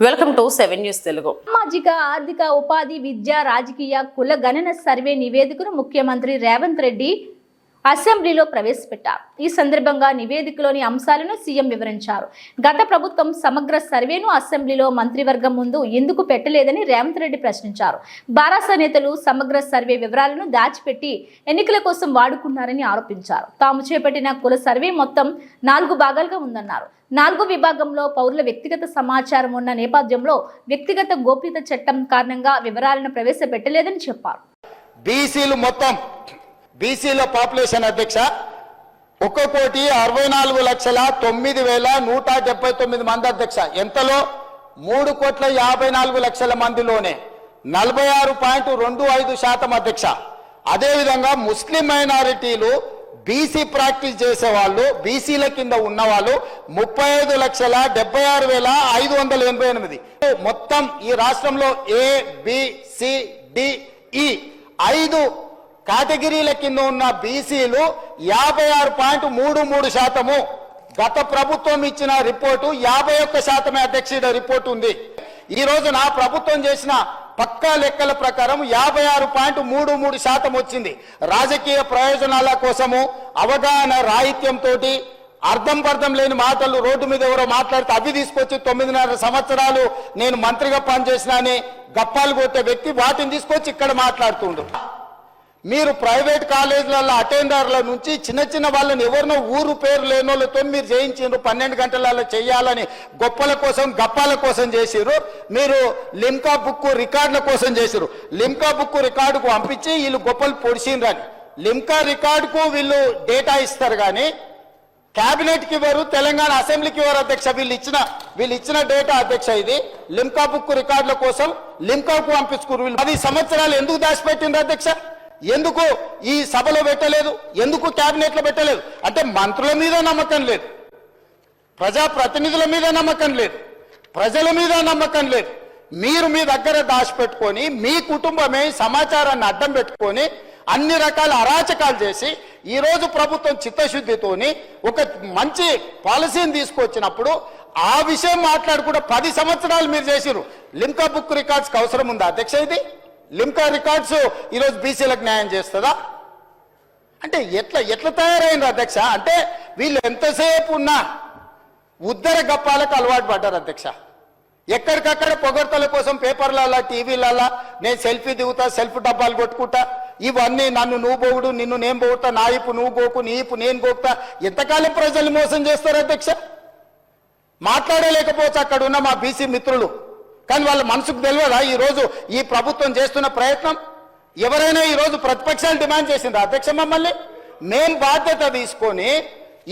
Welcome to seven news Telugu. సామాజిక ఆర్థిక ఉపాధి విద్య రాజకీయ కుల గణన సర్వే నివేదికను ముఖ్యమంత్రి రేవంత్ రెడ్డి అసెంబ్లీలో ప్రవేశపెట్టారు. ఈ సందర్భంగా నివేదికలోని అంశాలను సీఎం వివరించారు. గత ప్రభుత్వం సమగ్ర సర్వేను అసెంబ్లీలో మంత్రివర్గం ముందు ఎందుకు పెట్టలేదని రేవంత్ రెడ్డి ప్రశ్నించారు. బారాస నేతలు సమగ్ర సర్వే వివరాలను దాచిపెట్టి ఎన్నికల కోసం వాడుకున్నారని ఆరోపించారు. తాము చేపట్టిన కుల సర్వే మొత్తం నాలుగు భాగాలుగా ఉందన్నారు. నాలుగో విభాగంలో పౌరుల వ్యక్తిగత సమాచారం ఉన్న నేపథ్యంలో వ్యక్తిగత గోప్యత చట్టం కారణంగా వివరాలను ప్రవేశపెట్టలేదని చెప్పారు. బీసీలు మొత్తం బీసీలో పాపులేషన్ అధ్యక్ష ఒక కోటి అరవై నాలుగు లక్షల తొమ్మిది వేల నూట డెబ్బై తొమ్మిది మంది అధ్యక్ష. ఎంతలో? మూడు కోట్ల యాభై నాలుగు లక్షల మందిలోనే. నలభై ఆరు పాయింట్ రెండు ఐదు శాతం అధ్యక్ష. అదేవిధంగా ముస్లిం మైనారిటీలు బీసీ ప్రాక్టీస్ చేసే వాళ్ళు బీసీల కింద ఉన్నవాళ్ళు ముప్పై ఐదు లక్షల డెబ్బై ఆరు వేల ఐదు వందల ఎనభై ఎనిమిది. మొత్తం ఈ రాష్ట్రంలో ఏ బి సి డి ఈ ఐదు కేటగిరీల కింద ఉన్న బీసీలు యాభై ఆరు పాయింట్ మూడు మూడు శాతము. గత ప్రభుత్వం ఇచ్చిన రిపోర్టు యాభై ఒక్క శాతమే అధ్యక్షుడ రిపోర్టు ఉంది. ఈ రోజు నా ప్రభుత్వం చేసిన పక్కా లెక్కల ప్రకారం యాభై ఆరు పాయింట్ మూడు మూడు శాతం వచ్చింది. రాజకీయ ప్రయోజనాల కోసము అవగాహన రాహిత్యంతో అర్థం పర్థం లేని మాటలు రోడ్డు మీద ఎవరో మాట్లాడితే అవి తీసుకొచ్చి తొమ్మిదిన్నర సంవత్సరాలు నేను మంత్రిగా పనిచేసినా అని గప్పాలు కొట్టే వ్యక్తి వాటిని తీసుకొచ్చి ఇక్కడ మాట్లాడుతుండ్రు మీరు ప్రైవేట్ కాలేజీలలో అటెండర్ల నుంచి చిన్న చిన్న వాళ్ళని ఎవరినో ఊరు పేరు లేని వాళ్ళతో మీరు చేయించారు పన్నెండు గంటలలో చేయాలని గొప్పల కోసం గప్పాల కోసం చేసిరు మీరు లిమ్కా బుక్ రికార్డుల కోసం చేసిరు లిమ్కా బుక్ రికార్డుకు పంపించి వీళ్ళు గొప్పలు పొడిచిండ్రని. లిమ్కా రికార్డుకు వీళ్ళు డేటా ఇస్తారు కానీ క్యాబినెట్కి ఇవ్వరు తెలంగాణ అసెంబ్లీకి ఇవ్వరు అధ్యక్ష. వీళ్ళు ఇచ్చిన వీళ్ళు ఇచ్చిన డేటా అధ్యక్ష ఇది. లిమ్కా బుక్ రికార్డుల కోసం లిమ్కాకు పంపించుకున్నారు వీళ్ళు. పది సంవత్సరాలు ఎందుకు దాచిపెట్టిండ్రు అధ్యక్ష? ఎందుకు ఈ సభలో పెట్టలేదు? ఎందుకు క్యాబినెట్లో పెట్టలేదు? అంటే మంత్రుల మీద నమ్మకం లేదు. ప్రజా ప్రతినిధుల మీద నమ్మకం లేదు. ప్రజల మీద నమ్మకం లేదు. మీరు మీ దగ్గర దాచిపెట్టుకొని మీ కుటుంబమే సమాచారాన్ని అడ్డం పెట్టుకొని అన్ని రకాల అరాచకాలు చేసి ఈరోజు ప్రభుత్వం చిత్తశుద్ధితోని ఒక మంచి పాలసీని తీసుకొచ్చినప్పుడు ఆ విషయం మాట్లాడుకుంటే పది సంవత్సరాలు మీరు చేసిరు లింకా బుక్ రికార్డ్స్కి అవసరం ఉందా? అధ్యక్ష ఇది? లింకా రికార్డ్స్ ఈరోజు బీసీలకు న్యాయం చేస్తుందా? అంటే ఎట్లా ఎట్లా తయారైంది అధ్యక్ష? అంటే వీళ్ళు ఎంతసేపు ఉన్నా ఉద్దర గప్పాలకు అలవాటు పడ్డారు అధ్యక్ష. ఎక్కడికక్కడ పొగడ్తల కోసం పేపర్లలో టీవీలలో నేను సెల్ఫీ దిగుతా సెల్ఫ్ డబ్బాలు కొట్టుకుంటా ఇవన్నీ నన్ను నువ్వు పోగుడు నిన్ను నేను పోగుతా నా ఇప్పు నువ్వు గోకు నీ ఇప్పు నేను గోకుతా ఎంతకాలం ప్రజలు మోసం చేస్తారు అధ్యక్ష? మాట్లాడలేకపోవచ్చు అక్కడ ఉన్న మా బీసీ మిత్రులు. కానీ వాళ్ళ మనసుకు తెలియదా? ఈరోజు ఈ ప్రభుత్వం చేస్తున్న ప్రయత్నం ఎవరైనా ఈరోజు ప్రతిపక్షాలు డిమాండ్ చేసింది అధ్యక్ష మమ్మల్ని? మేం బాధ్యత తీసుకొని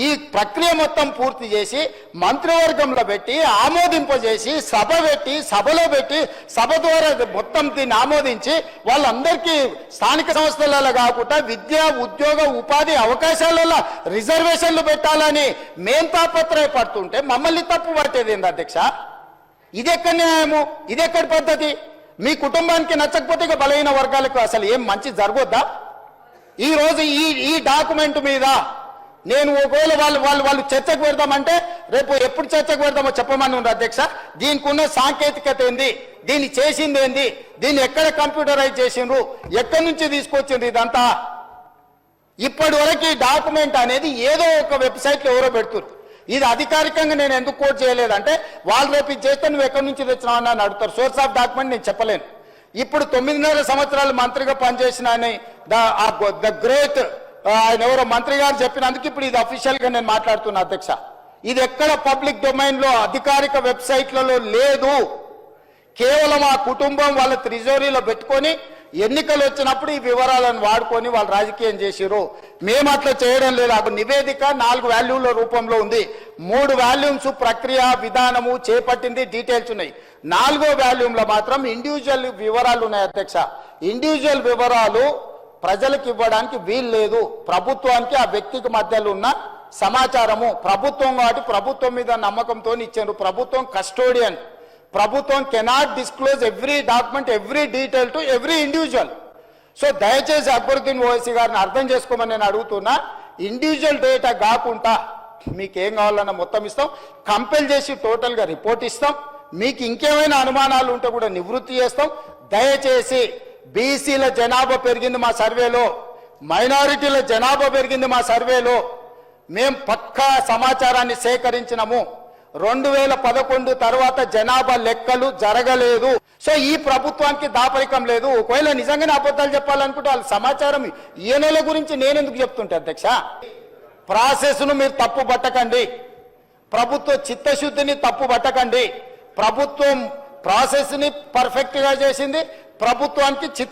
ఈ ప్రక్రియ మొత్తం పూర్తి చేసి మంత్రివర్గంలో పెట్టి ఆమోదింపజేసి సభ పెట్టి సభలో పెట్టి సభ ద్వారా మొత్తం దీన్ని ఆమోదించి వాళ్ళందరికీ స్థానిక సంస్థలలో కాకుండా విద్య ఉద్యోగ ఉపాధి అవకాశాలలో రిజర్వేషన్లు పెట్టాలని మేం తాపత్రయపడుతుంటే మమ్మల్ని తప్పు పట్టేది ఏంది అధ్యక్ష? ఇది న్యాయము? ఇది పద్ధతి? మీ కుటుంబానికి నచ్చకపోతే ఇక బలహీన వర్గాలకు అసలు ఏం మంచి జరగొద్దా? ఈరోజు ఈ ఈ డాక్యుమెంట్ మీద నేను ఒకవేళ వాళ్ళు వాళ్ళు వాళ్ళు చర్చకు పెడదామంటే రేపు ఎప్పుడు చర్చకు పెడదామో చెప్పమని ఉంది అధ్యక్ష. దీనికి ఉన్న సాంకేతికత ఏంది? దీన్ని చేసింది ఏంది? దీన్ని ఎక్కడ కంప్యూటరైజ్ చేసిండ్రు? ఎక్కడి నుంచి తీసుకొచ్చిండ్రు ఇదంతా? ఇప్పటి వరకు ఈ డాక్యుమెంట్ అనేది ఏదో ఒక వెబ్సైట్లో ఎవరో పెడుతున్నారు ఇది అధికారికంగా నేను ఎందుకు కోట్ చేయలేదంటే వాళ్ళు రేపు ఇది చేస్తే నువ్వు ఎక్కడి నుంచి తెచ్చినావు అని అడుగుతారు. సోర్స్ ఆఫ్ డాక్యుమెంట్ నేను చెప్పలేను. ఇప్పుడు తొమ్మిదిన్నర సంవత్సరాలు మంత్రిగా పనిచేసిన ఆయన ద గ్రేట్ ఆయన ఎవరో మంత్రి గారు చెప్పినందుకు ఇప్పుడు ఇది అఫీషియల్గా నేను మాట్లాడుతున్నా అధ్యక్ష. ఇది ఎక్కడ పబ్లిక్ డొమైన్లో అధికారిక వెబ్సైట్లలో లేదు. కేవలం ఆ కుటుంబం వాళ్ళ త్రిజోరీలో పెట్టుకొని ఎన్నికలు వచ్చినప్పుడు ఈ వివరాలను వాడుకొని వాళ్ళు రాజకీయం చేసిరు మేము అట్లా చేయడం లేదు. అక్కడ నివేదిక నాలుగు వాల్యూల రూపంలో ఉంది. మూడు వాల్యూమ్స్ ప్రక్రియ విధానము చేపట్టింది డీటెయిల్స్ ఉన్నాయి. నాలుగో వాల్యూమ్లో మాత్రం ఇండివిజువల్ వివరాలు ఉన్నాయి అధ్యక్ష. ఇండివిజువల్ వివరాలు ప్రజలకు ఇవ్వడానికి వీలు లేదు. ప్రభుత్వానికి ఆ వ్యక్తికి మధ్యలో ఉన్న సమాచారము. ప్రభుత్వం కాబట్టి ప్రభుత్వం మీద నమ్మకంతో ఇచ్చారు. ప్రభుత్వం కస్టోడియన్. ప్రభుత్వం cannot disclose every document every detail to every individual so దయచేసి అక్బరుద్దీన్ ఓవైసీ గారిని అర్థం చేసుకోమని నేను అడుగుతున్నా. ఇండివిజువల్ డేటా కాకుండా మీకు ఏం కావాలన్నా మొత్తం ఇస్తాం. కంపెల్ చేసి టోటల్గా రిపోర్ట్ ఇస్తాం. మీకు ఇంకేమైనా అనుమానాలు ఉంటే కూడా నివృత్తి చేస్తాం. దయచేసి బీసీల జనాభా పెరిగింది మా సర్వేలో. మైనారిటీల జనాభా పెరిగింది మా సర్వేలో. మేం పక్కా సమాచారాన్ని సేకరించినము. రెండు వేల పదకొండు తర్వాత జనాభా లెక్కలు జరగలేదు. సో ఈ ప్రభుత్వానికి దాపరికం లేదు. ఒకవేళ నిజంగానే అబద్ధాలు చెప్పాలనుకుంటే వాళ్ళ సమాచారం ఈయనల గురించి నేనెందుకు చెప్తుంటే అధ్యక్ష? ప్రాసెస్ను మీరు తప్పు పట్టకండి. ప్రభుత్వ చిత్తశుద్ధిని తప్పు పట్టకండి. ప్రభుత్వం ప్రాసెస్ని పర్ఫెక్ట్గా చేసింది. ప్రభుత్వానికి చిత్త